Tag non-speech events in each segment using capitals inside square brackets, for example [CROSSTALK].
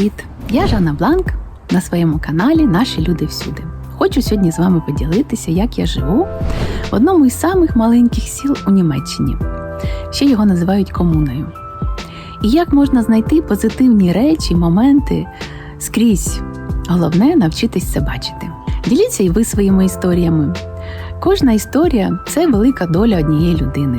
Привіт! Я Жанна Бланк на своєму каналі Наші люди всюди. Хочу сьогодні з вами поділитися, як я живу в одному із самих маленьких сіл у Німеччині. Ще його називають комуною. І як можна знайти позитивні речі, моменти скрізь. Головне навчитись це бачити. Діліться і ви своїми історіями. Кожна історія це велика доля однієї людини.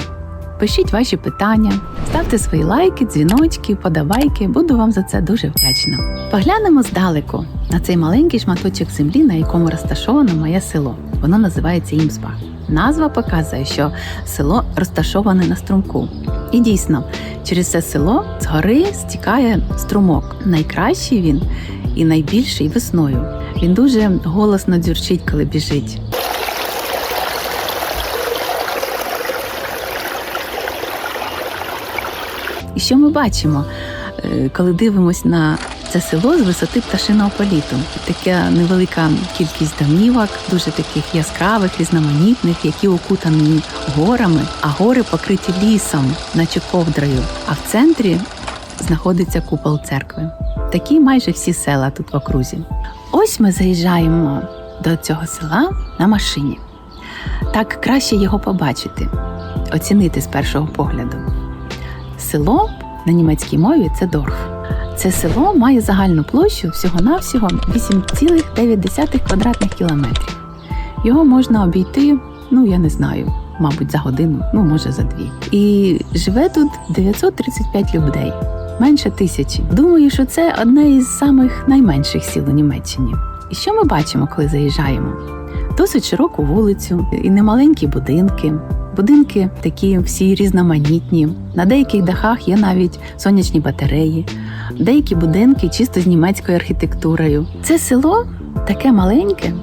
Пишіть ваші питання, ставте свої лайки, дзвіночки, подавайки. Буду вам за це дуже вдячна. Поглянемо здалеку на цей маленький шматочок землі, на якому розташовано моє село. Воно називається Імсбах. Назва показує, що село розташоване на струмку. І дійсно, через це село з гори стікає струмок. Найкращий він і найбільший весною. Він дуже голосно дзюрчить, коли біжить. Що ми бачимо, е, коли дивимось на це село з висоти пташиного політу? Така невелика кількість домівок, дуже таких яскравих, різноманітних, які окутані горами, а гори покриті лісом, наче ковдрою. А в центрі знаходиться купол церкви. Такі майже всі села тут в окрузі. Ось ми заїжджаємо до цього села на машині. Так краще його побачити, оцінити з першого погляду. Село на німецькій мові це Дорф. Це село має загальну площу всього-навсього 8,9 квадратних кілометрів. Його можна обійти, ну я не знаю, мабуть, за годину, ну може за дві. І живе тут 935 людей, менше тисячі. Думаю, що це одне із самих найменших сіл у Німеччині. І що ми бачимо, коли заїжджаємо? Досить широку вулицю і немаленькі будинки. Будинки такі всі різноманітні. На деяких дахах є навіть сонячні батареї, деякі будинки чисто з німецькою архітектурою. Це село таке маленьке,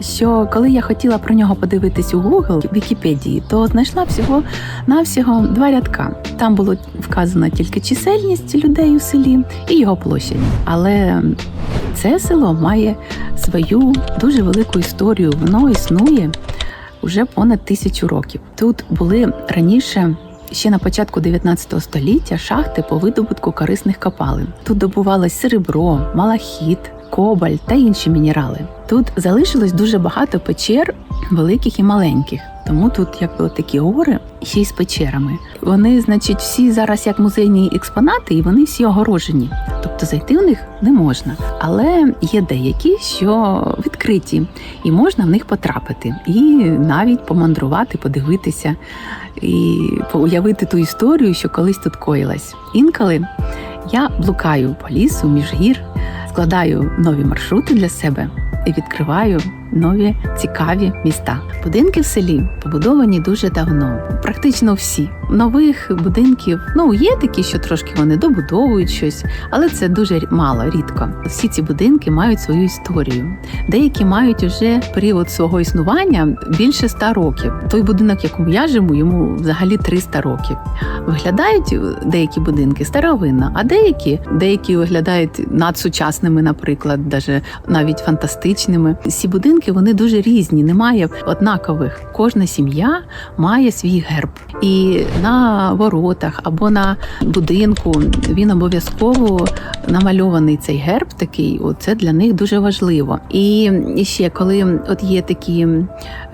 що коли я хотіла про нього подивитись у Google Вікіпедії, то знайшла всього навсього два рядка. Там було вказано тільки чисельність людей у селі і його площадь. Але це село має свою дуже велику історію. Воно існує уже понад тисячу років. Тут були раніше. Ще на початку 19 століття шахти по видобутку корисних копалин. Тут добувалось серебро, малахіт, кобальт та інші мінерали. Тут залишилось дуже багато печер, великих і маленьких. Тому тут якби такі гори ще й з печерами. Вони, значить, всі зараз як музейні експонати, і вони всі огорожені. Тобто зайти у них не можна. Але є деякі, що відкриті, і можна в них потрапити, і навіть помандрувати, подивитися і уявити ту історію, що колись тут коїлась. Інколи я блукаю по лісу між гір, складаю нові маршрути для себе і відкриваю нові цікаві міста. Будинки в селі побудовані дуже давно, практично всі. Нових будинків ну є такі, що трошки вони добудовують щось, але це дуже мало, рідко. Всі ці будинки мають свою історію. Деякі мають уже період свого існування більше ста років. Той будинок, якому я живу, йому взагалі 300 років. Виглядають деякі будинки старовинно, а деякі деякі виглядають надсучасними, наприклад, навіть фантастичними. Ці будинки вони дуже різні, немає однакових. Кожна сім'я має свій герб. І на воротах або на будинку він обов'язково намальований цей герб такий. Це для них дуже важливо. І ще коли от є такі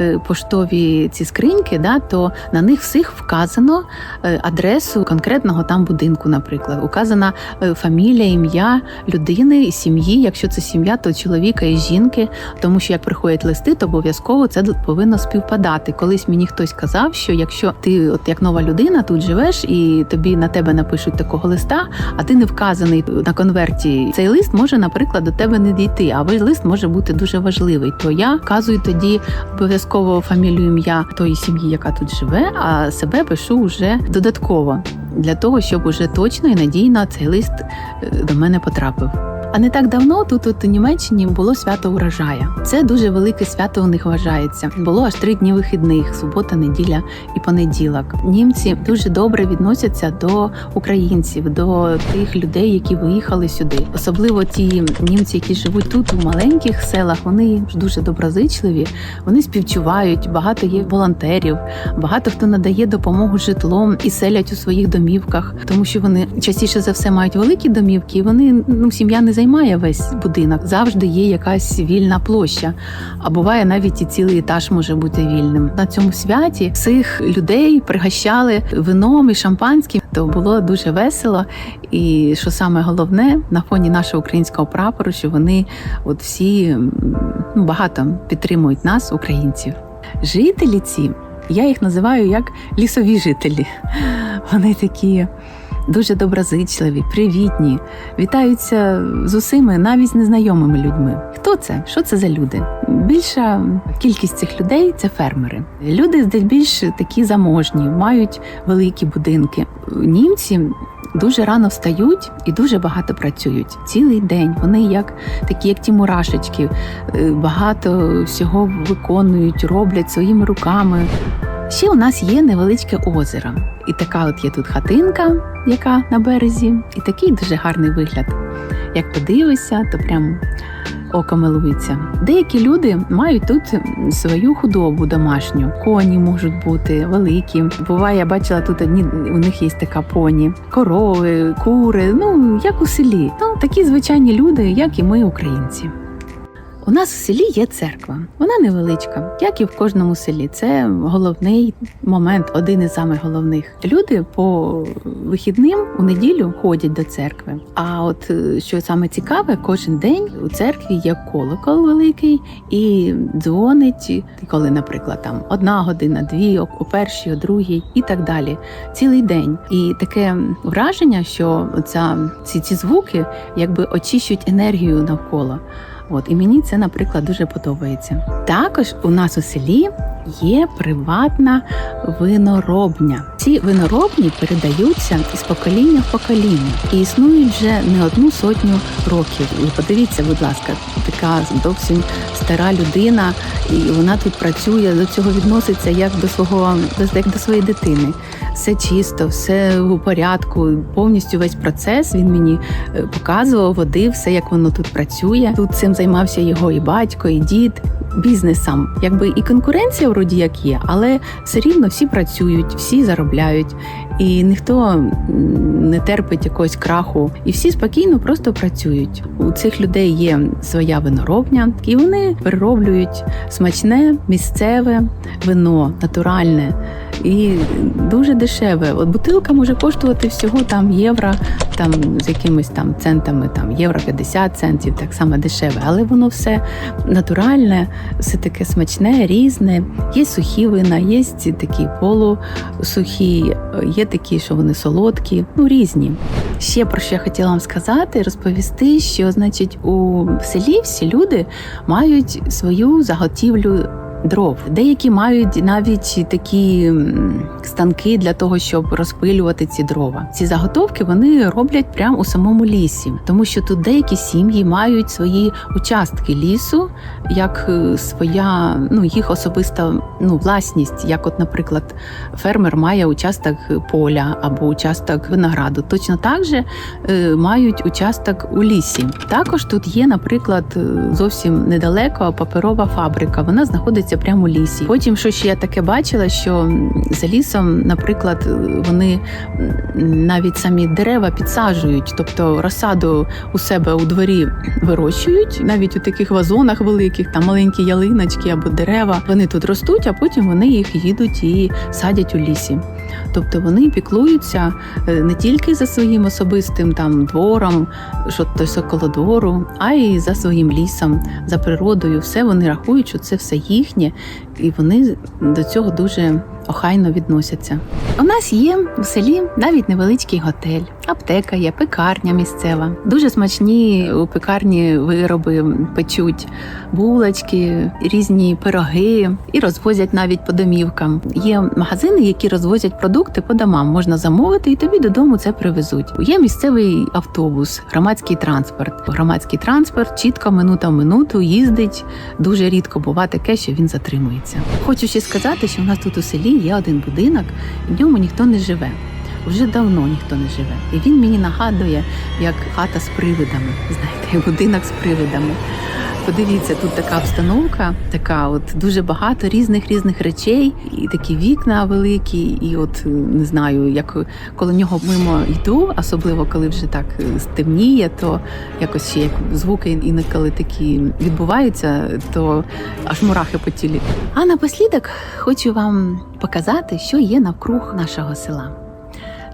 е, поштові ці скриньки, да, то на них всіх вказано е, адресу конкретного там будинку, наприклад, указана е, фамілія, ім'я людини сім'ї. Якщо це сім'я, то чоловіка і жінки, тому що як приходять листи, то обов'язково це повинно співпадати. Колись мені хтось казав, що якщо ти, от як нова людина, тут живеш і тобі на тебе напишуть такого листа, а ти не вказаний на конверті. Цей лист може, наприклад, до тебе не дійти, а ваш лист може бути дуже важливий. То я вказую тоді обов'язково фамілію ім'я тої сім'ї, яка тут живе, а себе пишу вже додатково для того, щоб уже точно і надійно цей лист до мене потрапив. А не так давно тут у Німеччині було свято урожая. Це дуже велике свято у них вважається. Було аж три дні вихідних: субота, неділя і понеділок. Німці дуже добре відносяться до українців, до тих людей, які виїхали сюди. Особливо ті німці, які живуть тут у маленьких селах. Вони дуже доброзичливі, вони співчувають. Багато є волонтерів, багато хто надає допомогу житлом і селять у своїх домівках, тому що вони частіше за все мають великі домівки. і Вони ну сім'я не займається займає весь будинок. Завжди є якась вільна площа. А буває навіть і цілий етаж може бути вільним. На цьому святі всіх людей пригощали вином і шампанським. То було дуже весело. І що саме головне, на фоні нашого українського прапору, що вони от всі ну, багато підтримують нас, українців. Жителі ці, я їх називаю як лісові жителі. Вони такі дуже доброзичливі, привітні, вітаються з усіми, навіть незнайомими людьми. Хто це? Що це за люди? Більша кількість цих людей це фермери. Люди десь більш такі заможні, мають великі будинки. Німці дуже рано встають і дуже багато працюють. Цілий день вони як такі, як ті мурашечки, е, багато всього виконують, роблять своїми руками. Ще у нас є невеличке озеро, і така от є тут хатинка, яка на березі, і такий дуже гарний вигляд. Як подивишся, то прям око милується. Деякі люди мають тут свою худобу домашню. Коні можуть бути великі. Буває, я бачила тут одні у них є така поні, корови, кури. Ну як у селі. Ну такі звичайні люди, як і ми, українці. У нас в селі є церква. Вона невеличка, як і в кожному селі. Це головний момент, один із самих головних. Люди по вихідним у неділю ходять до церкви. А от е, що саме цікаве, кожен день у церкві є колокол великий і дзвонить, коли, наприклад, там одна година, дві, о першій, о другій і так далі. Цілий день. І таке враження, що ця, ці, ці звуки якби очищують енергію навколо. От і мені це, наприклад, дуже подобається. Також у нас у селі є приватна виноробня. Ці виноробні передаються із покоління в покоління і існують вже не одну сотню років. І подивіться, будь ласка, така зовсім стара людина, і вона тут працює, до цього відноситься як до свого як до своєї дитини. Все чисто, все у порядку, повністю весь процес він мені е, показував, водив все, як воно тут працює. Тут цим займався його і батько, і дід. Бізнесом, якби і конкуренція вроді як є, але все рівно всі працюють, всі заробляють, і ніхто не терпить якогось краху, і всі спокійно просто працюють. У цих людей є своя виноробня, і вони перероблюють смачне місцеве вино, натуральне і дуже дешеве. От бутилка може коштувати всього там євро, там з якимись там центами, там євро 50 центів, так само дешеве, але воно все натуральне, все таке смачне, різне. Є сухі вина, є такі полусухі, є такі, що вони солодкі, ну різні. Ще про що я хотіла вам сказати, розповісти, що значить у селі всі люди мають свою заготівлю. Дров деякі мають навіть такі станки для того, щоб розпилювати ці дрова. Ці заготовки вони роблять прямо у самому лісі, тому що тут деякі сім'ї мають свої участки лісу, як е, своя, ну їх особиста ну власність. Як, от, наприклад, фермер має участок поля або участок винограду. Точно так же е, мають участок у лісі. Також тут є, наприклад, е, зовсім недалеко паперова фабрика. Вона знаходиться прямо у лісі. Потім, що ще я таке бачила, що за лісом, наприклад, вони навіть самі дерева підсаджують, тобто розсаду у себе у дворі вирощують, навіть у таких вазонах великих, там маленькі ялиночки або дерева. Вони тут ростуть, а потім вони їх їдуть і садять у лісі. Тобто вони піклуються е, не тільки за своїм особистим там двором, що то коло двору, а й за своїм лісом, за природою. Все вони рахують, що це все їхнє, і вони до цього дуже охайно відносяться. У нас є в селі навіть невеличкий готель, аптека є, пекарня місцева. Дуже смачні у пекарні вироби печуть, булочки, різні пироги і розвозять навіть по домівкам. Є магазини, які розвозять продукти по домам. Можна замовити, і тобі додому це привезуть. Є місцевий автобус, громадський транспорт. Громадський транспорт чітко минута в минуту їздить. Дуже рідко буває таке, що він затримується. Хочу ще сказати, що у нас тут у селі є один будинок, в ньому ніхто не живе. Вже давно ніхто не живе. І він мені нагадує, як хата з привидами, знаєте, будинок з привидами. Подивіться, тут така обстановка, така от дуже багато різних різних речей, і такі вікна великі, і от не знаю, як коли нього мимо йду, особливо коли вже так е, стемніє, то якось ще як звуки інколи такі відбуваються, то аж мурахи по тілі. А напослідок хочу вам показати, що є навкруг нашого села.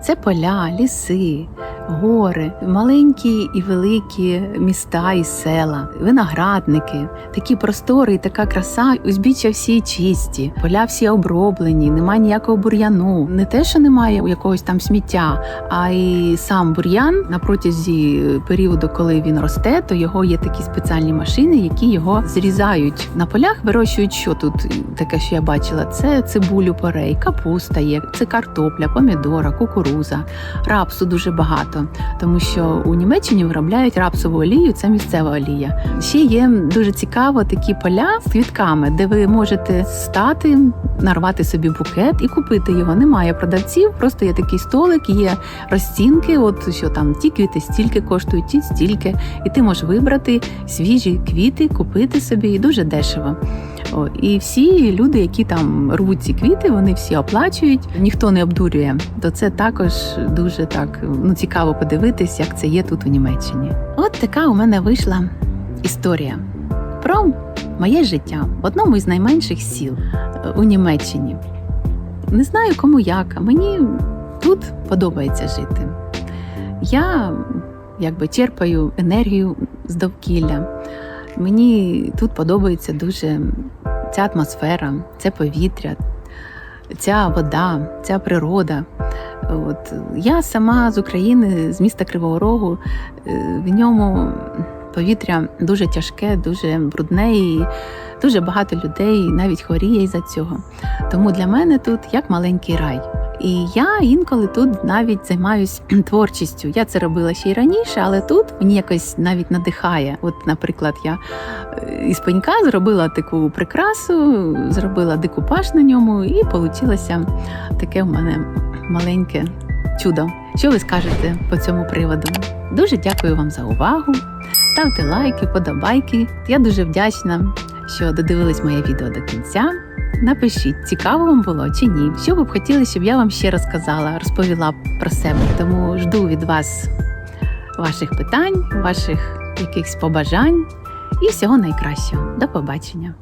Це поля, ліси, гори, маленькі і великі міста і села, виноградники, такі простори і така краса. Узбіччя всі чисті, поля всі оброблені, немає ніякого бур'яну. Не те, що немає якогось там сміття, а й сам бур'ян на протязі періоду, коли він росте, то його є такі спеціальні машини, які його зрізають. На полях вирощують що тут таке, що я бачила. Це цибулю порей, капуста є, це картопля, помідора, кукуруза, рапсу дуже багато, тому що у Німеччині виробляють рапсову олію, це місцева олія. Ще є дуже цікаво такі поля з квітками, де ви можете стати, нарвати собі букет і купити його. Немає продавців, просто є такий столик, є розцінки. От що там ті квіти стільки коштують, ті стільки, і ти можеш вибрати свіжі квіти, купити собі і дуже дешево. І всі люди, які там рвуть ці квіти, вони всі оплачують, ніхто не обдурює. То це також дуже так ну цікаво подивитись, як це є тут у Німеччині. От така у мене вийшла історія про моє життя в одному із найменших сіл е, у Німеччині. Не знаю кому як, а мені тут подобається жити. Я якби черпаю енергію з довкілля. Мені тут подобається дуже ця атмосфера, це повітря, ця вода, ця природа. От я сама з України, з міста Кривого Рогу, е, в ньому повітря дуже тяжке, дуже брудне і дуже багато людей навіть хворіє із-за цього. Тому для мене тут як маленький рай. І я інколи тут навіть займаюсь [CLEARS THROAT] творчістю. Я це робила ще й раніше, але тут мені якось навіть надихає. От, наприклад, я е, із пенька зробила таку прикрасу, зробила декупаж на ньому, і вийшло таке в мене маленьке чудо. Що ви скажете по цьому приводу? Дуже дякую вам за увагу. Ставте лайки, подобайки. Я дуже вдячна, що додивились моє відео до кінця. Напишіть, цікаво вам було чи ні. Що ви б хотіли, щоб я вам ще розказала, розповіла про себе. Тому жду від вас ваших питань, ваших якихось побажань і всього найкращого. До побачення!